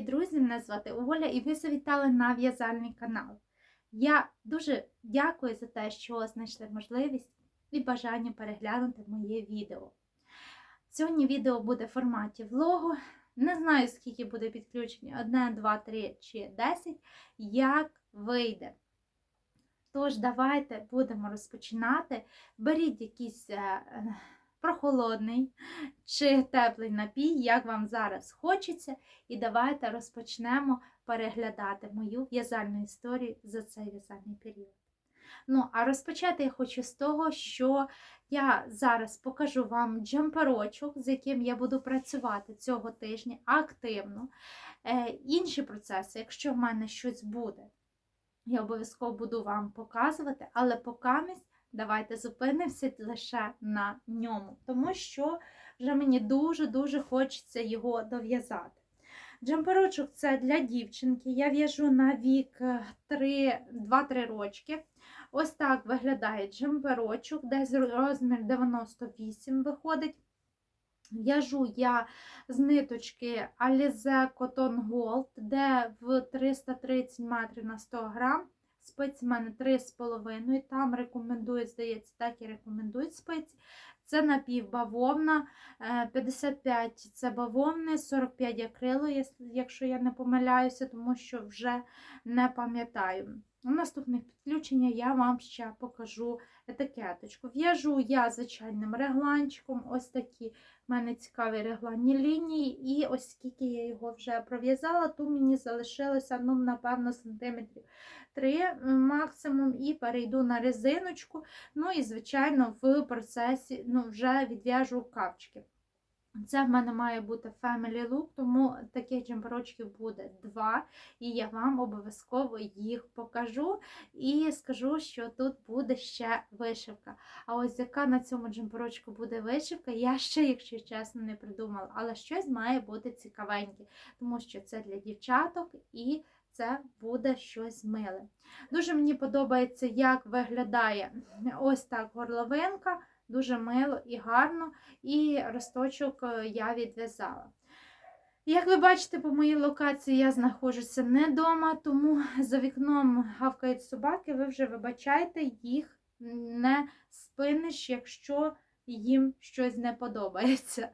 Привіт, друзі! Мене звати Оля і ви завітали на в'язальний канал. Я дуже дякую за те, що знайшли можливість і бажання переглянути моє відео. Сьогодні відео буде в форматі влогу. Не знаю, скільки буде підключення: 1, 2, 3 чи 10, як вийде. Тож, давайте будемо розпочинати. Беріть якийсь е, прохолодний чи теплий напій, як вам зараз хочеться. І давайте розпочнемо переглядати мою в'язальну історію за цей в'язальний період. Ну, а розпочати я хочу з того, що я зараз покажу вам джемперочок, з яким я буду працювати цього тижня активно. Е, інші процеси, якщо в мене щось буде, я обов'язково буду вам показувати, але покамість давайте зупинимося лише на ньому, тому що вже мені дуже-дуже хочеться його дов'язати. Джемперочок це для дівчинки. Я в'яжу на вік 2-3 рочки. Ось так виглядає джемперочок, десь розмір 98 виходить. В'яжу я з ниточки Alize Cotton Gold, де в 330 метрів на 100 грам. Спиці в мене 3,5. Там рекомендують, здається, так і рекомендують спиці. Це напівбавовна, 55 це бавовни, 45 акрилу, якщо я не помиляюся, тому що вже не пам'ятаю. У наступних підключення я вам ще покажу етикеточку. В'яжу я звичайним регланчиком, ось такі в мене цікаві регланні лінії, і ось скільки я його вже пров'язала, то мені залишилося, ну, напевно, сантиметрів 3 максимум, і перейду на резиночку. Ну і, звичайно, в процесі ну, вже відв'яжу рукавчики. Це в мене має бути Family Look, тому таких джемперочків буде два, і я вам обов'язково їх покажу і скажу, що тут буде ще вишивка. А ось яка на цьому джемперочку буде вишивка, я ще, якщо чесно, не придумала. Але щось має бути цікавеньке, тому що це для дівчаток і це буде щось миле. Дуже мені подобається, як виглядає ось так горловинка. Дуже мило і гарно, і росточок е, я відв'язала. Як ви бачите, по моїй локації я знаходжуся не вдома, тому за вікном гавкають собаки, ви вже вибачайте, їх не спиниш, якщо їм щось не подобається.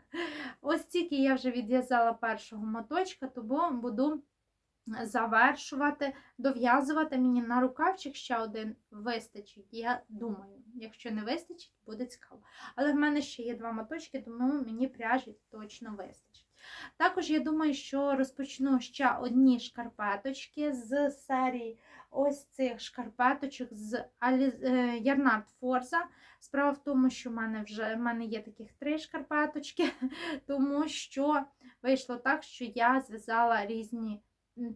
Ось тільки я вже відв'язала першого моточка, тому буду завершувати, дов'язувати мені на рукавчик ще один вистачить, я думаю. Якщо не вистачить, буде цікаво. Але в мене ще є два моточки, тому мені пряжі точно вистачить. Також я думаю, що розпочну ще одні шкарпеточки з серії ось цих шкарпеточок з Ярнард Форза. Справа в тому, що в мене вже в мене є таких три шкарпеточки, тому що вийшло так, що я зв'язала різні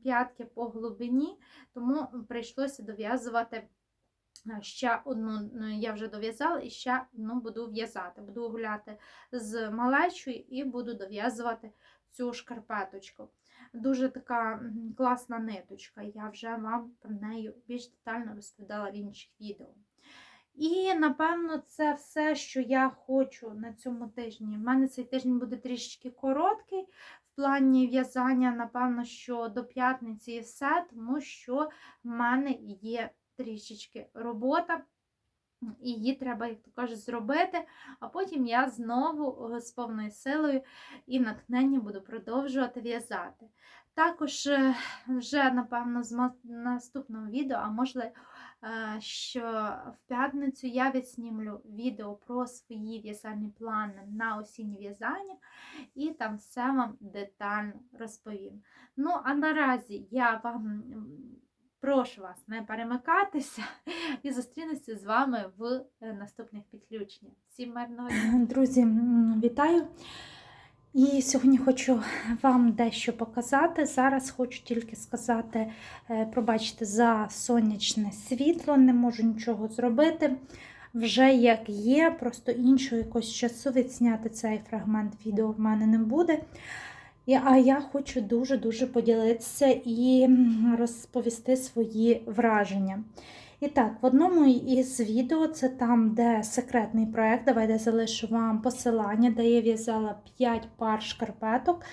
п'ятки по глибині, тому прийшлося дов'язувати ще одну, ну, я вже дов'язала і ще одну буду в'язати. Буду гуляти з малечою і буду дов'язувати цю шкарпеточку. Дуже така класна ниточка, я вже вам про неї більш детально розповідала в інших відео. І, напевно, це все, що я хочу на цьому тижні. У мене цей тиждень буде трішечки короткий, плані в'язання, напевно, що до п'ятниці і все, тому що в мене є трішечки робота. І її треба, як то кажуть, зробити, а потім я знову з повною силою і натхненням буду продовжувати в'язати. Також е, вже, напевно, з наступного відео, а можливо, що в п'ятницю я відснімлю відео про свої в'язальні плани на осіннє в'язання, і там все вам детально розповім. Ну, а наразі я вам прошу вас не перемикатися і зустрінуся з вами в е, наступних підключеннях. Всім мирного дня! Друзі, вітаю! І сьогодні хочу вам дещо показати. Зараз хочу тільки сказати, е, пробачте, за сонячне світло, не можу нічого зробити. Вже як є, просто іншого якогось часу відзняти цей фрагмент відео в мене не буде. А я хочу дуже-дуже поділитися і розповісти свої враження. І так, в одному із відео це там, де секретний проєкт, давайте залишу вам посилання, де я в'язала 5 пар шкарпеток.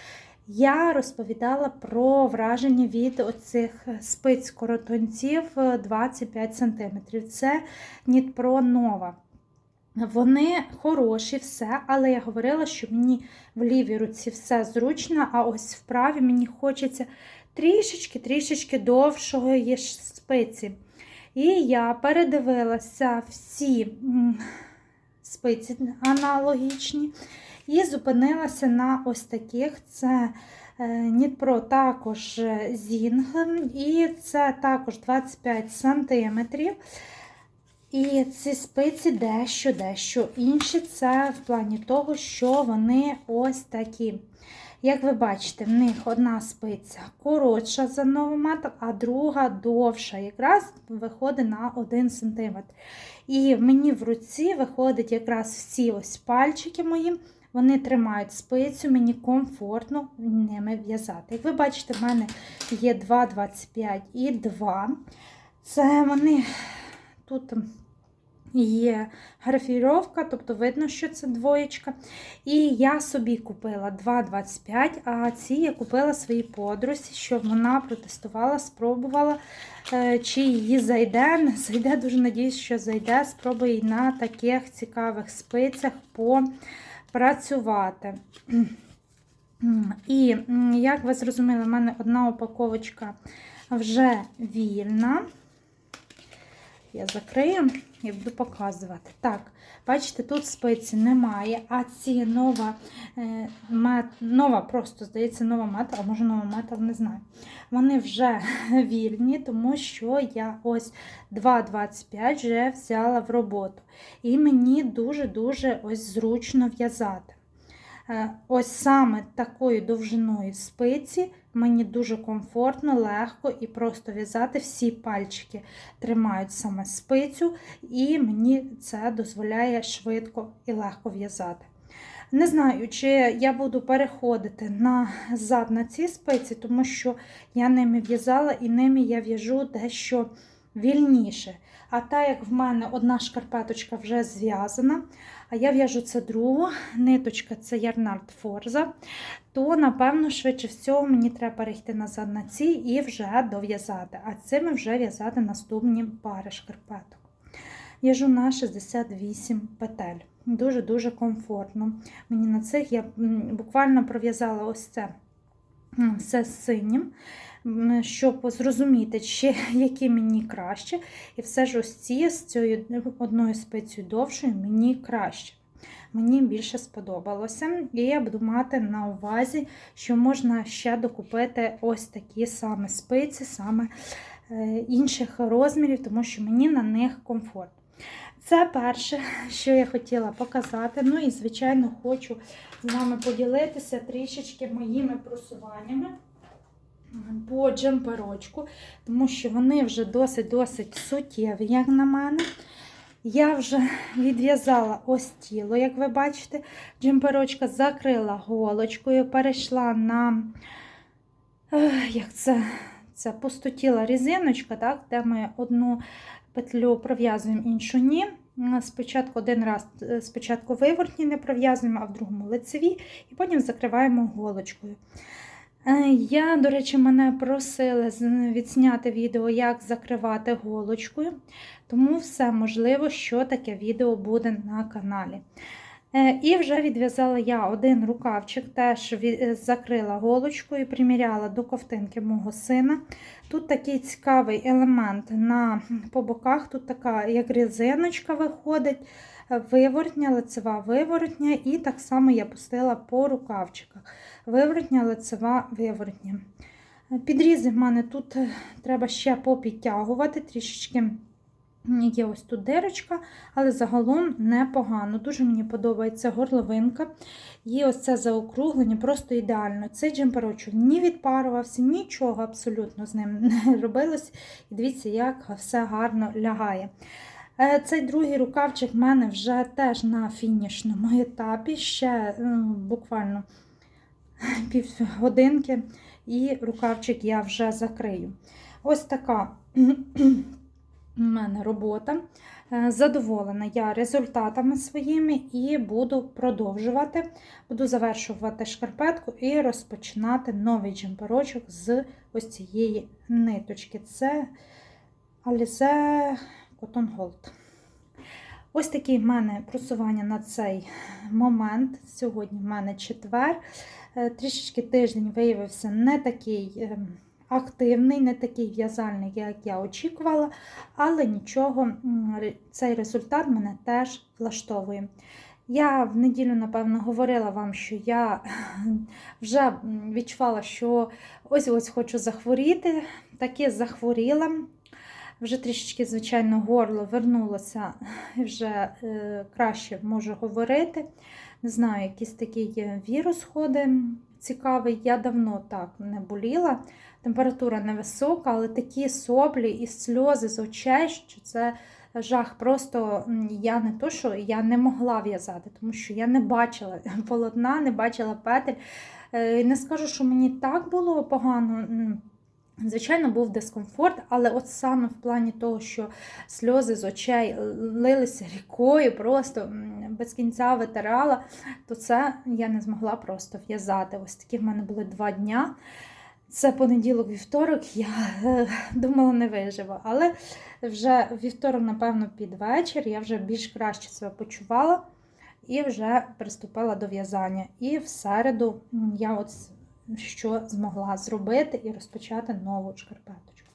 я розповідала про враження від оцих спиць коротунців е, 25 см. Це Нітпро Нова. Вони хороші, все, але я говорила, що мені в лівій руці все зручно, а ось в правій мені хочеться трішечки-трішечки довшого спиці. І я передивилася всі спиці аналогічні і зупинилася на ось таких. Це е, Нітпро також Зінг, і це також 25 см. І ці спиці дещо, дещо інші. Це в плані того, що вони ось такі. Як ви бачите, в них одна спиця коротша за новометр, а друга довша, якраз виходить на 1 см. І мені в руці виходить якраз всі ось пальчики мої, вони тримають спицю, мені комфортно ними в'язати. Як ви бачите, в мене є 2,25 і 2. Це вони тут є графіровка, тобто видно, що це двоєчка. І я собі купила 2,25, а ці я купила своїй подрузі, щоб вона протестувала, спробувала, е, чи її зайде. Не зайде, дуже надіюсь, що зайде. Спробую на таких цікавих спицях попрацювати. І, як ви зрозуміли, в мене одна упаковочка вже вільна. Я закрию і буду показувати. Так, бачите, тут спиці немає, а ці нова, е, мет, нова просто, здається, нова мета, а може нова мета, не знаю. Вони вже вільні, тому що я ось 2,25 вже взяла в роботу. І мені дуже-дуже ось зручно в'язати. Е, Ось саме такою довжиною спиці мені дуже комфортно, легко і просто в'язати всі пальчики тримають саме спицю, і мені це дозволяє швидко і легко в'язати. Не знаю, чи я буду переходити назад на ці спиці, тому що я ними в'язала і ними я в'яжу дещо вільніше. А так як в мене одна шкарпеточка вже зв'язана, а я в'яжу це другу, ниточка це Ярнард Форза, то, напевно, швидше всього, мені треба перейти назад на ці і вже дов'язати. А цими вже в'язати наступні пари шкарпеток. В'яжу на 68 петель. Дуже-дуже комфортно. Мені на цих я буквально пров'язала ось це все з синім, щоб зрозуміти, чи які мені краще. І все ж ось ці з цією одною спицею довшою мені краще. Мені більше сподобалося, і я буду мати на увазі, що можна ще докупити ось такі саме спиці, саме е, інших розмірів, тому що мені на них комфорт. Це перше, що я хотіла показати. Ну і, звичайно, хочу з вами поділитися трішечки моїми просуваннями по джемперочку, тому що вони вже досить-досить суттєві, як на мене. Я вже відв'язала ось тіло, як ви бачите, джемперочка закрила голочкою, перейшла на ех, як це, це пустотіла різиночка, так, де ми одну петлю пров'язуємо, іншу ні. Спочатку один раз е, спочатку вивертні не пров'язуємо, а в другому лицеві, і потім закриваємо голочкою. Е, Я, до речі, мене просили відзняти відео, як закривати голочкою, тому все можливо, що таке відео буде на каналі. Е, І вже відв'язала я один рукавчик, теж закрила голочкою, приміряла до ковтинки мого сина. Тут такий цікавий елемент на, по боках, тут така як резиночка виходить, виворотня, лицева виворотня, і так само я пустила по рукавчиках. Виворотня, лицева виворотня. Підрізи в мене тут е, треба ще попідтягувати трішечки. Є ось тут дирочка, але загалом непогано. Дуже мені подобається горловинка. І ось це заокруглення просто ідеально. Цей джемперочок ні відпарувався, нічого абсолютно з ним не робилось. І дивіться, як все гарно лягає. Е, Цей другий рукавчик в мене вже теж на фінішному етапі. Ще м, буквально півгодинки, і рукавчик я вже закрию. Ось така у мене робота. Е, Задоволена я результатами своїми і буду продовжувати. Буду завершувати шкарпетку і розпочинати новий джемперочок з ось цієї ниточки. Це Alize Cotton Gold. Ось такі в мене просування на цей момент. Сьогодні в мене четвер. Е, Трішечки тиждень виявився не такий ем, активний, не такий в'язальний, як я очікувала, але нічого, цей результат мене теж влаштовує. Я в неділю, напевно, говорила вам, що я вже відчувала, що ось-ось хочу захворіти. Таки захворіла. Вже трішечки, звичайно, горло вернулося і вже е, краще можу говорити. Не знаю, якийсь такий вірус ходить цікавий. Я давно так не боліла. Температура невисока, але такі соплі і сльози з очей, що це жах. Просто я не то, що я не могла в'язати, тому що я не бачила полотна, не бачила петель. Е, Не скажу, що мені так було погано. Звичайно, був дискомфорт, але от саме в плані того, що сльози з очей лилися рікою, просто без кінця витирала, то це я не змогла просто в'язати. Ось такі в мене були два дня. Це понеділок, вівторок, я е, думала, не виживу. Але вже вівторок, напевно, під вечір я вже більш краще себе почувала і вже приступила до в'язання. І в середу я от що змогла зробити і розпочати нову шкарпеточку.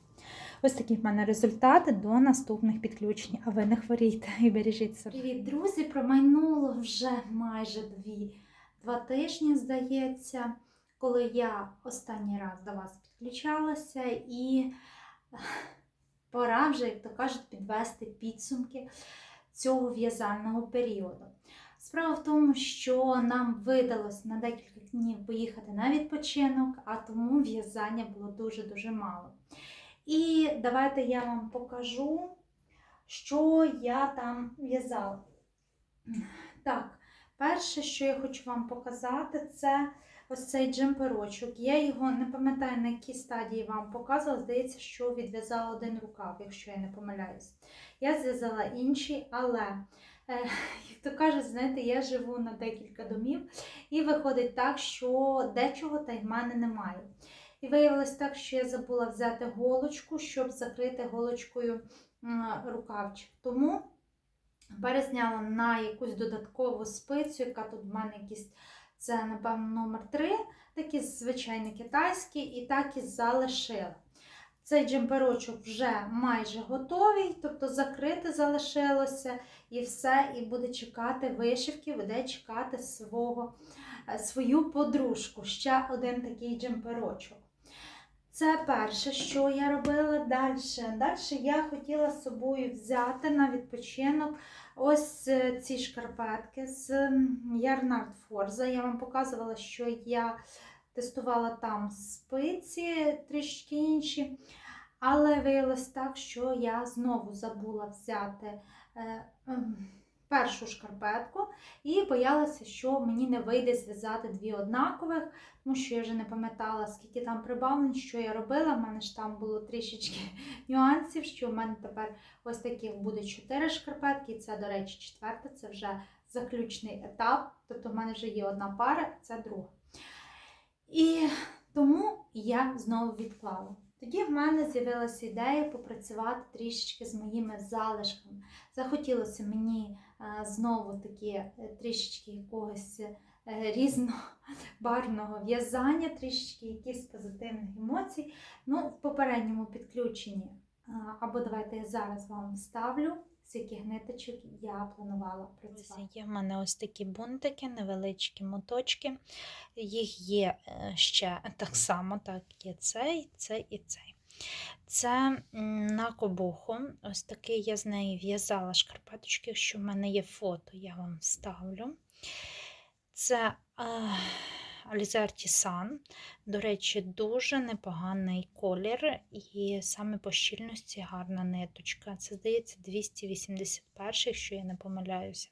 Ось такі в мене результати до наступних підключень. А ви не хворійте і бережіть себе. Привіт, друзі! Промайнуло вже майже дві, два тижні, здається, коли я останній раз до вас підключалася, і пора вже, як то кажуть, підвести підсумки цього в'язального періоду. Справа в тому, що нам видалось на декілька днів поїхати на відпочинок, а тому в'язання було дуже-дуже мало. І давайте я вам покажу, що я там в'язала. Так, перше, що я хочу вам показати, це ось цей джемперочок. Я його не пам'ятаю, на якій стадії вам показувала. Здається, що відв'язала один рукав, якщо я не помиляюсь. Я зв'язала інший, але, як то кажуть, знаєте, я живу на декілька домів, і виходить так, що дечого та й в мене немає. І виявилось так, що я забула взяти голочку, щоб закрити голочкою рукавчик. Тому перезняла на якусь додаткову спицю, яка тут в мене якісь, це, напевно, номер 3, такі звичайні китайські, і так і залишила. Цей джемперочок вже майже готовий, тобто закрити залишилося і все, і буде чекати вишивки, буде чекати свого, е, свою подружку. Ще один такий джемперочок. Це перше, що я робила далі. Далі я хотіла з собою взяти на відпочинок ось е, ці шкарпетки з Ярнард Форза. Я вам показувала, що я тестувала там спиці трішки інші. Але виявилось так, що я знову забула взяти е, ем, першу шкарпетку і боялася, що мені не вийде зв'язати дві однакових, тому що я вже не пам'ятала, скільки там прибавлень, що я робила. У мене ж там було трішечки нюансів, що в мене тепер ось таких буде чотири шкарпетки, і це, до речі, четверта, це вже заключний етап. Тобто в мене вже є одна пара, це друга. І тому я знову відклала. Тоді в мене з'явилася ідея попрацювати трішечки з моїми залишками. Захотілося мені е, знову таки е, трішечки якогось е, різнобарвного в'язання, трішечки якихось позитивних емоцій. Ну, в попередньому підключенні, або давайте я зараз вам вставлю, з яких ниточок я планувала працювати. Є в мене ось такі бунтики, невеличкі моточки. Їх є е, ще так само, так є цей, цей і цей. Це на кобуху. Ось такий я з неї в'язала шкарпеточки. Якщо в мене є фото, я вам вставлю. Це Alizerti Sun. До речі, дуже непоганий колір, і саме по щільності гарна ниточка. Це, здається, 281, якщо я не помиляюся.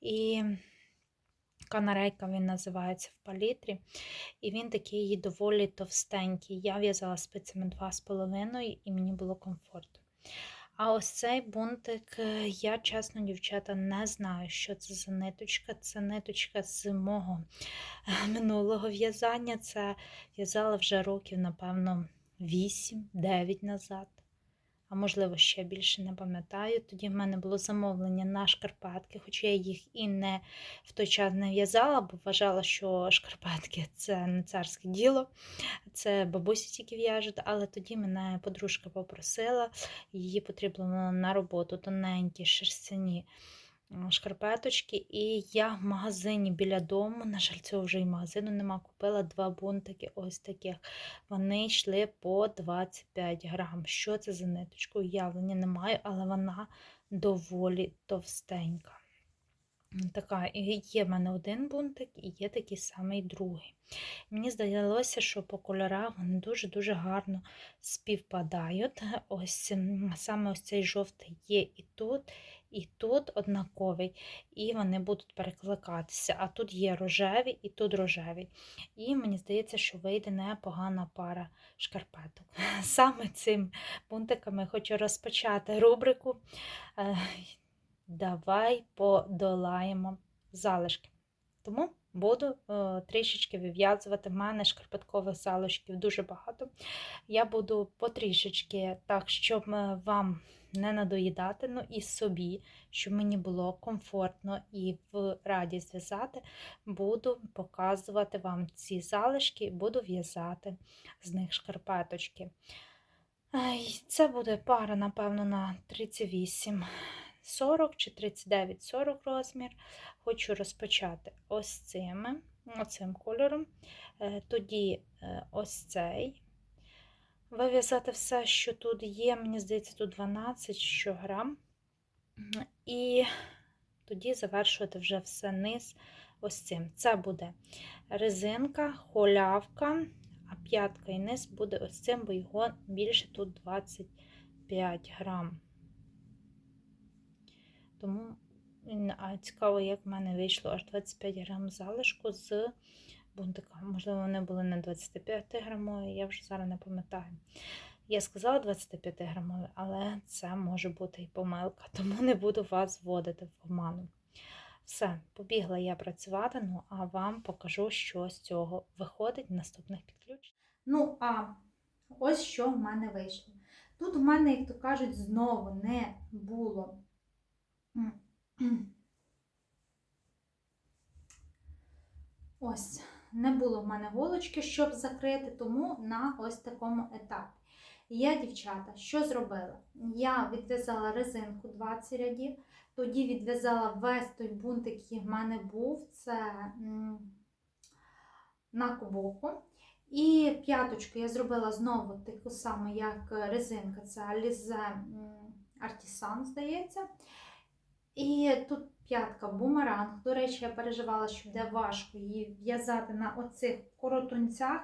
І канарейка він називається в палітрі. І він такий доволі товстенький. Я в'язала спицями 2,5 і мені було комфортно. А ось цей бунтик, е, я, чесно, дівчата, не знаю, що це за ниточка. Це ниточка з мого е, минулого в'язання. Це в'язала вже років, напевно, 8-9 назад. Можливо, ще більше не пам'ятаю. Тоді в мене було замовлення на шкарпатки, хоча я їх і не в той час не в'язала, бо вважала, що шкарпатки це не царське діло, це бабусі тільки в'яжуть. Але тоді мене подружка попросила, її потрібно на роботу тоненькі шерстяні шкарпеточки. І я в магазині біля дому, на жаль, цього вже і магазину нема, купила два бунтики ось таких. Вони йшли по 25 грам. Що це за ниточка? Уявлення не маю, але вона доволі товстенька. Така, є в мене один бунтик, і є такий самий другий. Мені здалося, що по кольорах вони дуже-дуже гарно співпадають. Ось саме ось цей жовтий є і тут, і тут однаковий, і вони будуть перекликатися. А тут є рожеві, і тут рожеві. І мені здається, що вийде непогана пара шкарпеток. Саме цим бунтиками хочу розпочати рубрику. е, Давай подолаємо залишки. Тому буду е, трішечки вив'язувати. В мене шкарпеткових залишків дуже багато. Я буду потрішечки так, щоб е, вам не надоїдати, ну і собі, щоб мені було комфортно і в радість зв'язати, буду показувати вам ці залишки, буду в'язати з них шкарпеточки. Це буде пара, напевно, на 38. 40 чи 39-40 розмір. Хочу розпочати ось цими, оцим кольором. Е, Тоді е, ось цей. Вив'язати все, що тут є, мені здається, тут 12 що грам. І тоді завершувати вже все низ ось цим. Це буде резинка, холявка, а п'ятка і низ буде ось цим, бо його більше тут 25 грам. Тому а цікаво, як в мене вийшло аж 25 грам залишку з бунтика. Можливо, вони були не 25 грамові, я вже зараз не пам'ятаю. Я сказала 25 грамові, але це може бути і помилка, тому не буду вас вводити в оману. Все, побігла я працювати, ну а вам покажу, що з цього виходить в наступних підключеннях. Ну, а ось що в мене вийшло. Тут в мене, як то кажуть, знову не було. Ось, не було в мене голочки, щоб закрити, тому на ось такому етапі. Я, дівчата, що зробила? Я відв'язала резинку 20 рядів, тоді відв'язала весь той бунтик, який в мене був, це на кобоку. І п'яточку я зробила знову таку саму, як резинка, це Alize Artisan, здається. І тут п'ятка бумеранг. До речі, я переживала, що буде важко її в'язати на оцих коротунцях.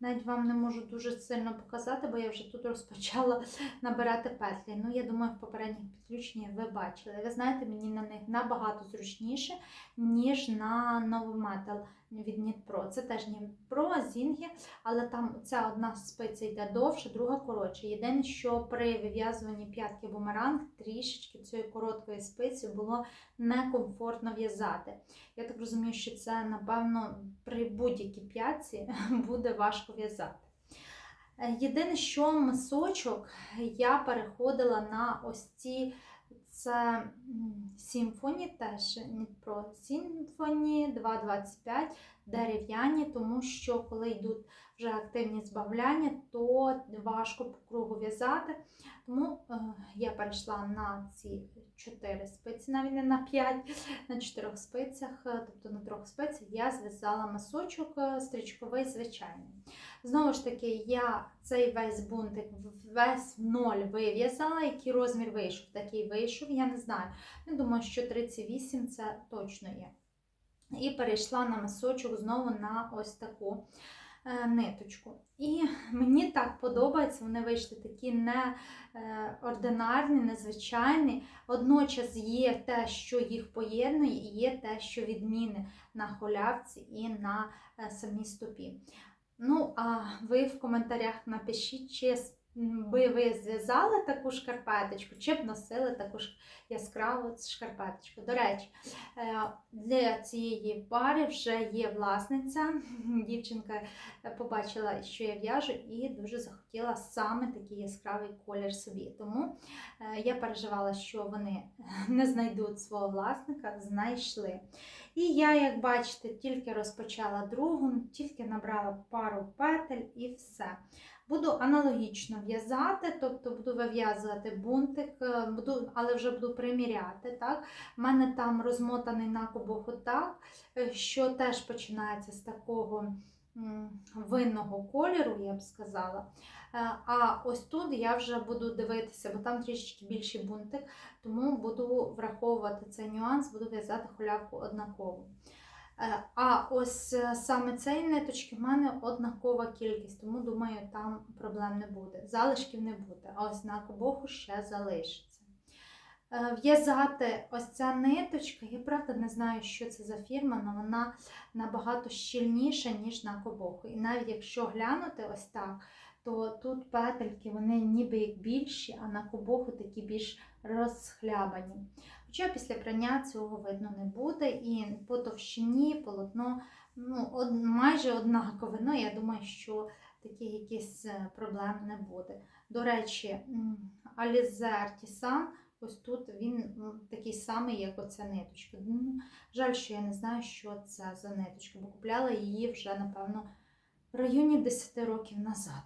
Навіть вам не можу дуже сильно показати, бо я вже тут розпочала набирати петлі. Ну, я думаю, в попередніх підключеннях ви бачили. Ви знаєте, мені на них набагато зручніше, ніж на новий Metal від Pro. Це теж Pro, Зінгі, але там ця одна спиця йде довше, друга коротше. Єдине, що при вив'язуванні п'ятки бумеранг трішечки цієї короткої спиці було некомфортно в'язати. Я так розумію, що це, напевно, при будь-якій п'ятці буде важко в'язати. Е, Єдине, що мисочок я переходила на ось ці це Сімфоні теж про симфоні 2,25 дерев'яні, тому що коли йдуть вже активні збавляння, то важко по кругу в'язати. Тому е, я перейшла на ці 4 спиці, навіть не на 5, на 4 спицях, е, тобто на трьох спицях я зв'язала масочок е, стрічковий звичайний. Знову ж таки, я цей весь бунтик весь в ноль вив'язала, який розмір вийшов, такий вийшов, я не знаю. Я думаю, що 38 це точно є. І перейшла на масочок знову на ось таку е, ниточку. І мені так подобається, вони вийшли такі неординарні, незвичайні. Водночас є те, що їх поєднує, і є те, що відміни на холявці і на е, самій стопі. Ну, а ви в коментарях напишіть, чи би ви зв'язали таку шкарпеточку, чи б носили таку ж яскраву шкарпеточку. До речі, е, для цієї пари вже є власниця. Дівчинка е, побачила, що я в'яжу, і дуже захотіла саме такий яскравий колір собі. Тому е, я переживала, що вони не знайдуть свого власника, знайшли. І я, як бачите, тільки розпочала другу, тільки набрала пару петель і все. Буду аналогічно в'язати, тобто буду вив'язувати бунтик, е, буду, але вже буду приміряти. Так? У мене там розмотаний накобоху так, е, що теж починається з такого винного кольору, я б сказала. Е, А ось тут я вже буду дивитися, бо там трішечки більший бунтик, тому буду враховувати цей нюанс, буду в'язати хулявку однаково. Е, А ось е, саме цієї ниточки в мене однакова кількість, тому думаю, там проблем не буде. Залишків не буде, а ось на кобоху ще залишиться. Е, В'язати ось ця ниточка, я правда не знаю, що це за фірма, але вона набагато щільніша, ніж на кобоху. І навіть якщо глянути ось так, то тут петельки вони ніби як більші, а на кобоху такі більш розхлябані. Хоча після прання цього видно не буде, і по товщині полотно ну, од, майже однакове. Ну, я думаю, що таких якихось е, проблем не буде. До речі, Alize Artisan, ось тут він такий самий, як оця ниточка. Жаль, що я не знаю, що це за ниточка, бо купляла її вже, напевно, в районі 10 років назад.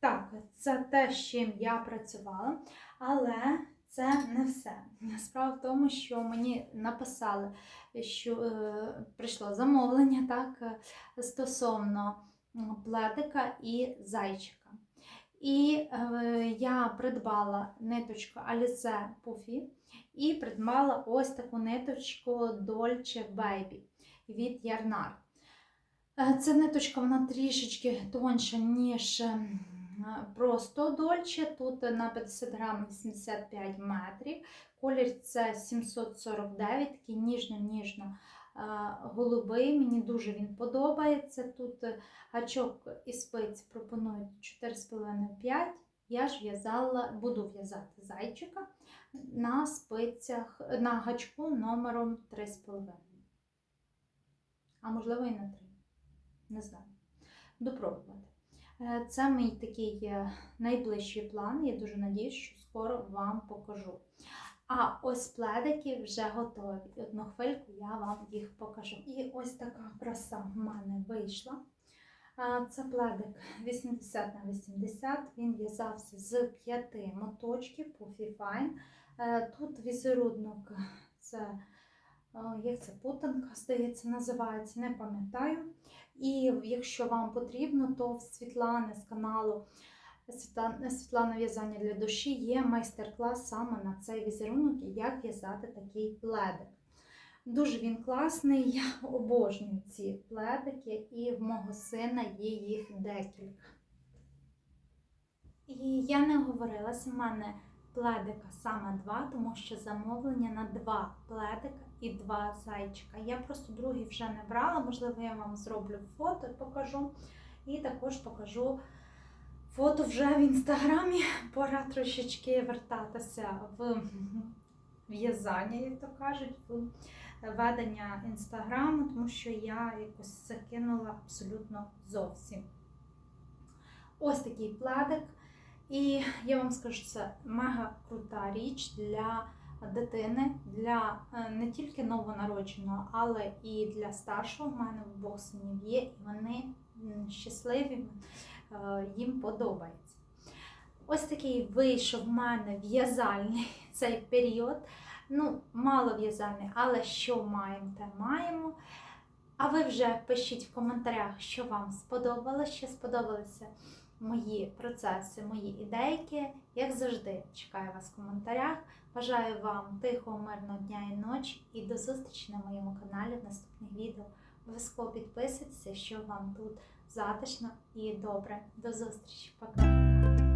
Так, це те, з чим я працювала, але це не все. Справа в тому, що мені написали, що е, прийшло замовлення так, е, стосовно м, пледика і зайчика. І е, я придбала ниточку Alize Puffy і придбала ось таку ниточку Dolce Baby від Ярнар. Е, Ця ниточка вона трішечки тонша, ніж просто дольче. Тут на 50 грам 85 метрів. Колір це 749, такий ніжно-ніжно голубий. Мені дуже він подобається. Тут гачок і спиць пропонують 4,5-5. Я ж в'язала, буду в'язати зайчика на спицях, на гачку номером 3,5. А можливо і на 3. Не знаю. Буду пробувати. Е, Це мій такий е, найближчий план. Я дуже надіюсь, що скоро вам покажу. А ось пледики вже готові. Одну хвильку я вам їх покажу. І ось така краса в мене вийшла. Це пледик 80 на 80. Він в'язався з п'яти моточків Puffy Fine. Е, Тут візерунок це е, як це путанка, здається, називається, не пам'ятаю. І якщо вам потрібно, то в Світлани з каналу Світлана В'язання для душі є майстер-клас саме на цей візерунок і як в'язати такий пледик. Дуже він класний, я обожнюю ці пледики, і в мого сина є їх декілька. І я не говорилася, в мене пледика саме два, тому що замовлення на два пледика і два зайчика. Я просто другий вже не брала, можливо, я вам зроблю фото покажу. І також покажу фото вже в інстаграмі. Пора трошечки вертатися в в'язання, як то кажуть, в ведення інстаграму, тому що я якось закинула абсолютно зовсім. Ось такий пледик. І я вам скажу, це мега крута річ для дитини, для е, не тільки новонародженого, але і для старшого. У мене в обох синів є, і вони щасливі, е, їм подобається. Ось такий вийшов в мене в'язальний цей період. Ну, мало в'язальний, але що маємо, те маємо. А ви вже пишіть в коментарях, що вам сподобалося, що сподобалися мої процеси, мої ідейки. Як завжди, чекаю вас в коментарях. Бажаю вам тихого, мирного дня і ночі і до зустрічі на моєму каналі в наступних відео. Обов'язково підписуйтесь, що вам тут затишно і добре. До зустрічі, пока!